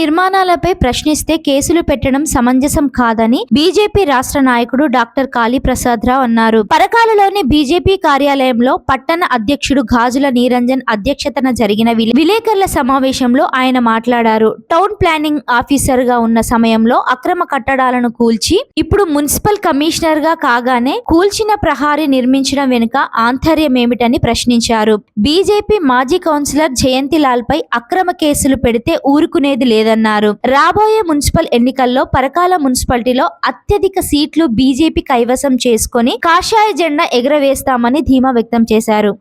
నిర్మాణాలపై ప్రశ్నిస్తే కేసులు పెట్టడం సమంజసం కాదని బీజేపీ రాష్ట్ర నాయకుడు డాక్టర్ కాళీప్రసాద్ రావు అన్నారు. పరకాలలోని బీజేపీ కార్యాలయంలో పట్టణ అధ్యక్షుడు గాజుల నీరంజన్ అధ్యక్షతన జరిగిన విలేకరుల సమావేశంలో ఆయన మాట్లాడారు. టౌన్ ప్లానింగ్ ఆఫీసర్గా ఉన్న సమయంలో అక్రమ కట్టడాలను కూల్చి ఇప్పుడు మున్సిపల్ కమిషనర్గా కాగానే కూల్చిన ప్రహారీ నిర్మించడం వెనుక ఆంతర్యమేమిటని ప్రశ్నించారు. బీజేపీ మాజీ కౌన్సిలర్ జయంతిలాల్ పై అక్రమ కేసులు పెడితే ఊరుకునేది లేదన్నారు రాబోయే మున్సిపల్ ఎన్నికల్లో పరకాల మున్సిపాలిటీలో అత్యధిక సీట్లు బీజేపీ కైవసం చేసుకుని కాషాయ జెండా ఎగరవేస్తామని ధీమా వ్యక్తం చేశారు.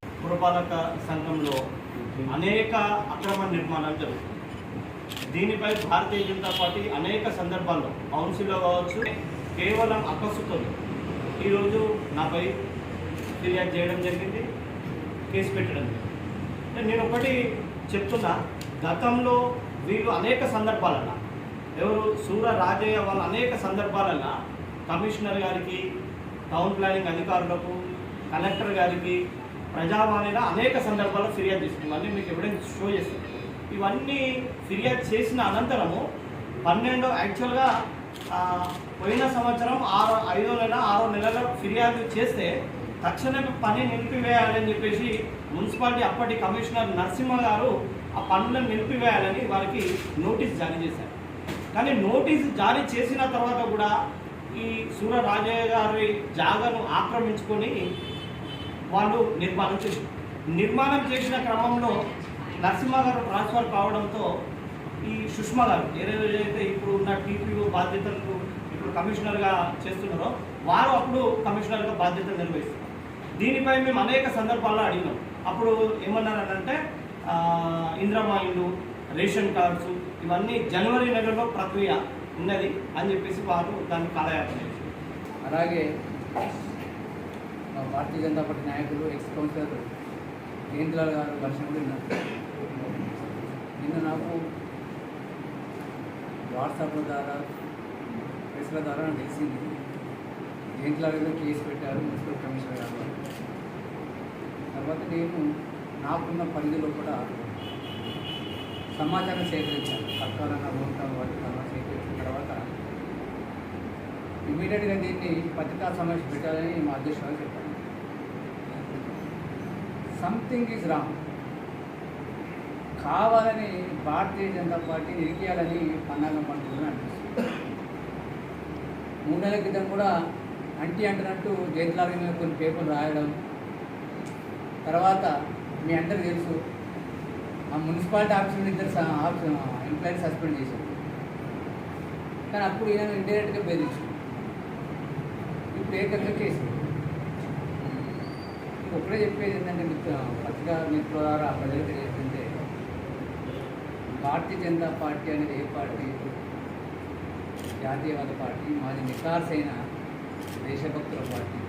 అనేక అక్రమ నిర్మాణాలు జరుగుతుంది దీనిపై భారతీయ జనతా పార్టీ అనేక సందర్భాల్లో కౌన్సిల్లో కావచ్చు కేవలం అకస్సుతో ఈరోజు నాపై ఫిర్యాదు చేయడం జరిగింది కేసు పెట్టడం జరిగింది. నేను ఒకటి చెప్తున్నా గతంలో వీళ్ళు అనేక సందర్భాలన్నా. ఎవరు సూర రాజయ్య వాళ్ళు అనేక సందర్భాలన్నా కమిషనర్ గారికి టౌన్ ప్లానింగ్ అధికారులకు కలెక్టర్ గారికి ప్రజావాణిలో అనేక సందర్భాల్లో ఫిర్యాదు చేస్తుంది మళ్ళీ మీకు ఎవిడెన్స్ షో చేస్తుంది ఇవన్నీ ఫిర్యాదు చేసిన అనంతరము పన్నెండు యాక్చువల్గా పోయిన సంవత్సరం ఆరో ఐదో నెల ఆరో నెలలో ఫిర్యాదు చేస్తే తక్షణమే పని నిలిపివేయాలని చెప్పేసి మున్సిపాలిటీ అప్పటి కమిషనర్ నరసింహ గారు ఆ పనులను నిలిపివేయాలని వారికి నోటీస్ జారీ చేశారు. కానీ నోటీస్ జారీ చేసిన తర్వాత కూడా ఈ సూర రాజయ్య గారి జాగాను ఆక్రమించుకొని వాళ్ళు నిర్మాణం చేశారు. నిర్మాణం చేసిన క్రమంలో నరసింహ గారు ట్రాన్స్ఫర్ కావడంతో ఈ సుష్మా గారు ఏదైతే ఇప్పుడు ఉన్న టీపీఓ బాధ్యతలు ఇప్పుడు కమిషనర్గా చేస్తున్నారో వారు అప్పుడు కమిషనర్గా బాధ్యతలు నిర్వహిస్తున్నారు. దీనిపై మేము అనేక సందర్భాల్లో అడిగినాం. అప్పుడు ఏమన్నారంటే ఇందిరమ్మ రేషన్ కార్డ్స్ ఇవన్నీ జనవరి నెలలో ప్రక్రియ ఉన్నది అని చెప్పేసి వారు దాన్ని కాలయాపన చేశారు. అలాగే భారతీయ జనతా పార్టీ నాయకులు ఎక్స్ కౌన్సిలర్ కేంద్రాల గారు వర్షం విన్నారు. నిన్న నాకు వాట్సాప్ల ద్వారా ప్రెస్ల ద్వారా నాకు తెలిసింది జయంతిలాల్ గారు కేసు పెట్టారు మున్సిపల్ కమిషనర్ గారు. తర్వాత నేను నాకున్న పరిధిలో కూడా సమాచారం సేకరించాను పక్కాలన్న ఉంటాం వాటి తర్వాత సేకరించిన తర్వాత ఇమీడియట్గా దీన్ని పత్రికా సమస్య పెట్టాలని మా అధ్యక్షుడు చెప్పాను సంథింగ్ ఈజ్ రాంగ్. కావాలని భారతీయ జనతా పార్టీ నిరికేయాలని పన్నాగం పండుగని అనిపిస్తుంది. మూడు నెలల క్రితం కూడా అంటీ అంటున్నట్టు జయంతిలాల్ కొన్ని పేపర్లు రాయడం తర్వాత మీ అందరు తెలుసు. ఆ మున్సిపాలిటీ ఆఫీసులు ఇద్దరు ఎంప్లాయీని సస్పెండ్ చేశారు. కానీ అప్పుడు ఈయన ఇండైరెక్ట్గా బెదిరించు ఇప్పుడు ఏకంగా కేసు ఒకటే చెప్పేది ఏంటంటే మిత్ర పత్రికా మిత్రుల ద్వారా ప్రజలకు తెలియజేస్తుంటే భారతీయ జనతా పార్టీ అనేది ఏ పార్టీ? జాతీయవాద పార్టీ మాది నికార్సైన దేశభక్తుల పార్టీ.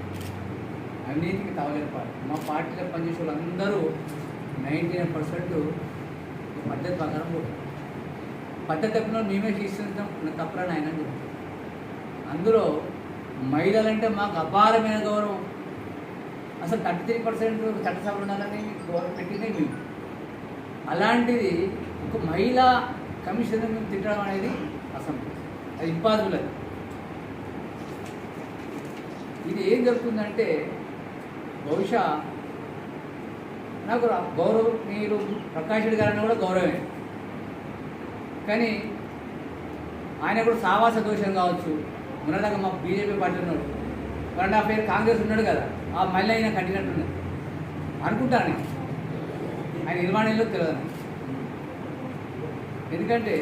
అవినీతికి తాగలేని పార్టీ మా పార్టీలో పనిచేసే వాళ్ళందరూ నైంటీ నైన్ పర్సెంట్ పద్ధతి ప్రకారం పోతారు. పద్ధతి తప్పిన మేమే ఇస్తున్నాం తప్పరని ఆయన అని అందులో మహిళలంటే మాకు అపారమైన గౌరవం. అసలు థర్టీ త్రీ పర్సెంట్ చట్టసభలు ఉండాలని గౌరవం పెట్టిందే మేము అలాంటిది ఒక మహిళా కమిషన్ మేము తిట్టడం అనేది అసలు అది ఇంపాసిబుల్ అది. ఇది ఏం జరుగుతుందంటే బహుశా నాకు రా- గౌరవం మీరు ప్రకాష్ రెడ్డి అన్న కూడా గౌరవమే. కానీ ఆయన కూడా సావాస దోషం కావచ్చు. ఉన్నదాకా మా బీజేపీ పార్టీ ఉన్నాడు. వన్ నా పేరు కాంగ్రెస్ ఉన్నాడు కదా ఆ మళ్ళీ అయినా కట్టినట్టున్నది. అనుకుంటాను ఆయన నిర్మాణంలో తెలియదు ఎందుకంటే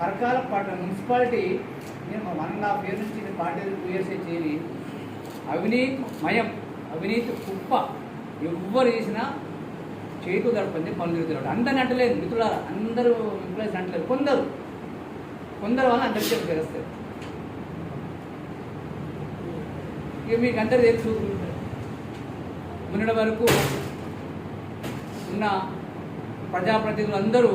పరకాల పట్టణ మున్సిపాలిటీ నేను మా వన్ అండ్ హాఫ్ ఇయర్ నుంచి పార్టీ టూ ఇయర్స్ చేరి అవినీతి మయం అవినీతి కుప్ప ఎవ్వరు చేసినా చేతు గడపంది పనులు తిరుగుతున్నాడు అందరిని అంటలేదు మిత్రుల అందరూ ఎంప్లాయీస్ అంటలేదు. కొందరు కొందరు వల్ల అందరికీ తెలుస్తారు ఇక మీకు అందరు తెలుసు మొన్నటి వరకు ఉన్న ప్రజాప్రతినిధులు అందరూ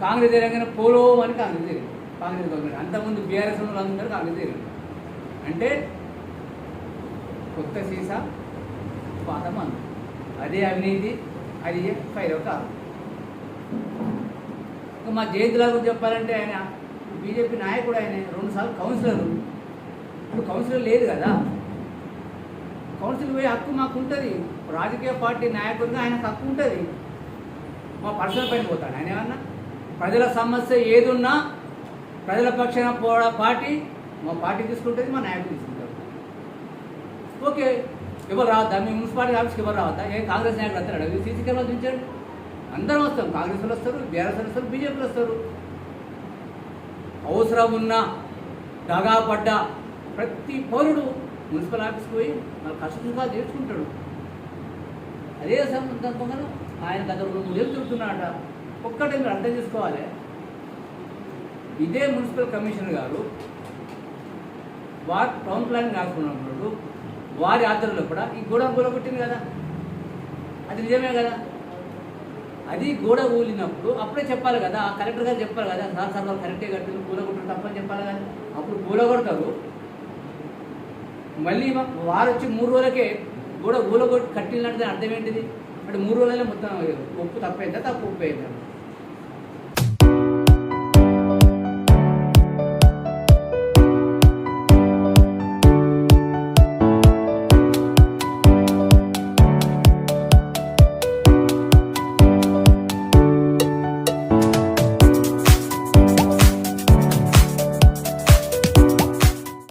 కాంగ్రెస్ తెలంగాణ పోలో అని కాంగ్రెస్ కాంగ్రెస్ గవర్నమెంట్ అంతకుముందు బీఆర్ఎస్ వాళ్ళు అందరూ కాంగ్రెస్ జరిగింది అంటే కొత్త సీసా పాత మందు అదే అవినీతి అది ఫైవ్ కాదు మా జయంతిలా గురించి చెప్పాలంటే ఆయన బీజేపీ నాయకుడు ఆయన రెండుసార్లు కౌన్సిలర్. ఇప్పుడు కౌన్సిలర్ లేదు కదా. కౌన్సిల్ పోయే హక్కు మాకు ఉంటుంది రాజకీయ పార్టీ నాయకుడిగా ఆయనకు హక్కు ఉంటుంది. మా పర్సనల్ పైన పోతాడు. ఆయన ఏమన్నా? ప్రజల సమస్య ఏదున్నా ప్రజల పక్షాన పోవడం పార్టీ మా పార్టీ తీసుకుంటుంది మా నాయకుడు తీసుకుంటారు ఓకే ఎవరు రావద్దా? మీ మున్సిపాలిటీ ఆఫీస్కి ఎవరు రావద్దా? ఏ కాంగ్రెస్ నాయకుడు వస్తాడు సీసీ కెమెరాలు చూపించాడు అందరం వస్తారు కాంగ్రెస్ వస్తారు బీఆర్ఎస్ వస్తారు బీజేపీలు వస్తారు. అవసరం ఉన్న దగాపడ్డ ప్రతి పౌరుడు మున్సిపల్ ఆఫీస్కి పోయి మన కష్ట సుఖాలు తీర్చుకుంటాడు అదే సందర్భంగా ఆయన గత రెండు మూడేళ్ళు చెబుతున్నాడట ఒక్కటే మీరు అర్థం చేసుకోవాలి. ఇదే మున్సిపల్ కమిషనర్ గారు వార్ టౌన్ ప్లానింగ్ రాసుకున్నప్పుడు వారి ఆధ్వర్యంలో కూడా ఈ గోడ కూలగొట్టింది కదా? అది నిజమే కదా? అది గోడ ఊలినప్పుడు అప్పుడే చెప్పాలి కదా ఆ కలెక్టర్ గారు చెప్పాలి కదా సార్ సార్ వాళ్ళు కరెక్టే కట్టింది కూలగొట్టడం తప్పని చెప్పాలి కదా? అప్పుడు కూలగొడతారు మళ్ళీ వారు వచ్చి మూడు రోజులకే గోడ ఊలగొట్టి కట్టినట్టు అర్థం ఏంటిది? అంటే మూడు రోజులనే మొత్తం ఉప్పు తప్పైందా తప్పు ఉప్పు అయిందా